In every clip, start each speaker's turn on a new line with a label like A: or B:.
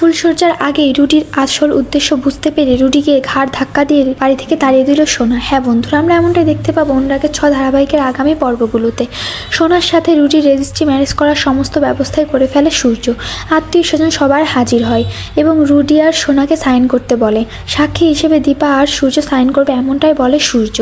A: ফুলসজ্জার আগেই রুডির আসল উদ্দেশ্য বুঝতে পেরে রুডিকে ঘাড় ধাক্কা দিয়ে বাড়ি থেকে তাড়িয়ে দিল সোনা। হ্যাঁ বন্ধুরা, আমরা এমনটাই দেখতে পাবো অনুরাগের ছ ধারাবাহিকের আগামী পর্বগুলোতে। সোনার সাথে রুডির রেজিস্ট্রি ম্যারেজ করার সমস্ত ব্যবস্থাই করে ফেলে সূর্য। আত্মীয় স্বজন সবার হাজির হয় এবং রুডি আর সোনাকে সাইন করতে বলে। সাক্ষী হিসেবে দীপা আর সূর্য সাইন করবে এমনটাই বলে সূর্য।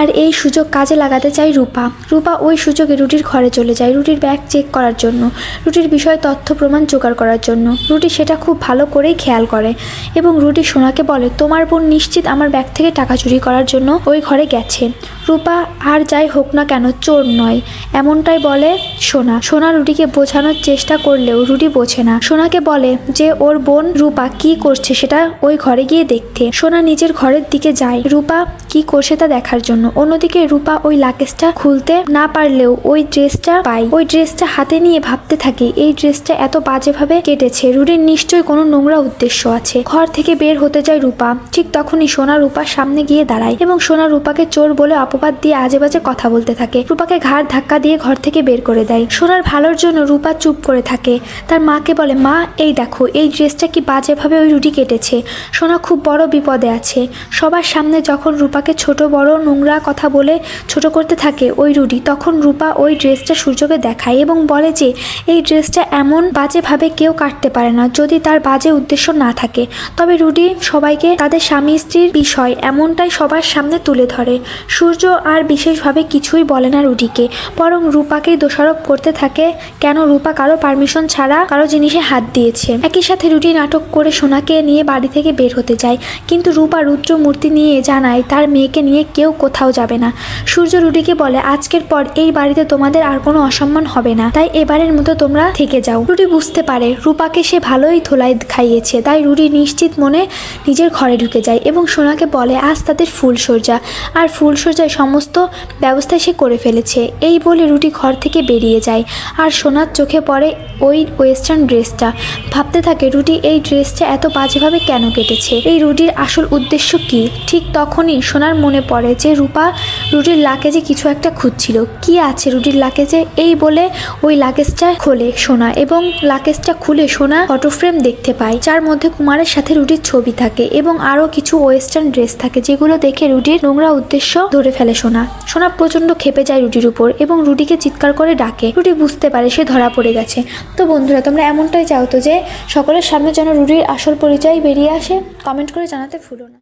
A: আর এই সুযোগ কাজে লাগাতে চায় রূপা। রূপা ওই সুযোগে রুটির ঘরে চলে যায় রুটির ব্যাগ চেক করার জন্য রুটির বিষয়ে তথ্য প্রমাণ জোগাড় করার জন্য। রুটি সেটা খুব ভালো করেই খেয়াল করে এবং রুটি সোনাকে বলে, তোমার বোন নিশ্চিত আমার ব্যাগ থেকে টাকা চুরি করার জন্য ওই ঘরে গেছে। রূপা, আর যাই হোক না কেন, চোর নয়। এমনটাই বলে সোনা। সোনা রুটিকে বোঝানোর চেষ্টা করলেও রুটি বোঝে না। সোনাকে বলে যে, ওর বোন রূপা কি করছে সেটা ওই ঘরে গিয়ে দেখতে। সোনা নিজের ঘরের দিকে যায়। রূপা কি করছে তা দেখার জন্য। অন্যদিকে রূপা ওই লাকেজটা খুলতে না পারলেও ওই ড্রেসটা পাই ওই ড্রেসটা হাতে নিয়ে ভাবতে থাকে, এই ড্রেসটা এত বাজেভাবে কেটেছে। রুডির নিশ্চয়ই কোনো নোংরা উদ্দেশ্য আছে। ঘর থেকে বের হতে যায় রূপা। ঠিক তখনই সোনা রূপার সামনে গিয়ে দাঁড়ায় এবং সোনা রূপাকে চোর বলে অপবাদ দিয়ে আজে বাজে কথা বলতে থাকে। রূপাকে ঘাড় ধাক্কা দিয়ে ঘর থেকে বের করে দেয়। সোনার ভালোর জন্য রূপা চুপ করে থাকে। তার মাকে বলে, মা, এই দেখো, এই ড্রেসটা কি বাজেভাবে ওই রুটি কেটেছে? সোনা খুব বড় বিপদে আছে। সবার সামনে যখন রূপাকে ছোট, বড়, নোংরা কথা বলে ছোট করতে থাকে ওই রুডি তখন রূপা ওই ড্রেসটা সূর্যকে দেখায় এবং বলে যে, এই ড্রেসটা এমন বাজেভাবে কেউ কাটতে পারে না, যদি তার বাজে উদ্দেশ্য না থাকে। তবে রুডি সবাইকে তাদের স্বামী স্ত্রীর বিষয়, এমনটাই সবার সামনে তুলে ধরে। সূর্য আর বিশেষভাবে কিছুই বলে না রুডিকে বরং রূপাকেই দোষারোপ করতে থাকে, কেন রূপা কারও পারমিশন ছাড়া কারও জিনিসে হাত দিয়েছে। একই সাথে রুটি নাটক করে সোনাকে নিয়ে বাড়ি থেকে বের হতে যায়, কিন্তু রূপা রুদ্র মূর্তি নিয়ে জানায় তার মেয়েকে নিয়ে কেউ কোথাও যাবে না। সূর্য রুটিকে বলে, আজকের পর এই বাড়িতে তোমাদের আর কোনো অসম্মান হবে না, তাই এবারের মতো তোমরা থেকে যাও। রুটি বুঝতে পারে, রূপাকে সে ভালোই ধোলাই খাইয়েছে, তাই রুটি নিশ্চিত মনে নিজের ঘরে ঢুকে যায় এবং সোনাকে বলে, আজ তাদের ফুলসজ্জা আর ফুলসজ্জায় সমস্ত ব্যবস্থা সে করে ফেলেছে। এই বলে রুটি ঘর থেকে বেরিয়ে যায়। আর সোনার চোখে পড়ে ওই ওয়েস্টার্ন ড্রেসটা ভাবতে থাকে, রুটি, এই ড্রেসটা এত বাজেভাবে কেন কেটেছে? এই রুটির আসল উদ্দেশ্য কি? ঠিক তখনই সোনার মনে পড়ে যে রূপা রুটির লাকেজে কিছু একটা খুঁজছিল। কি আছে রুটির লাকেজে এই বলে ওই লাকেজটা খোলে সোনা এবং লাকেজটা খুলে সোনা ফটো ফ্রেম দেখতে পায়। যার মধ্যে কুমারের সাথে রুটির ছবি থাকে এবং আরও কিছু ওয়েস্টার্ন ড্রেস থাকে, যেগুলো দেখে রুটির নোংরা উদ্দেশ্য ধরে ফেলে সোনা। সোনা প্রচণ্ড খেপে যায় রুটির উপর এবং রুটিকে চিৎকার করে ডাকে। রুটি বুঝতে পারে সে ধরা পড়ে গেছে। তো বন্ধুরা, তোমরা এমনটাই চাও তো যে, সকলের সামনে যেন রুটির আসল পরিচয় বেরিয়ে আসে? কমেন্ট করে জানাতে ভুলো না।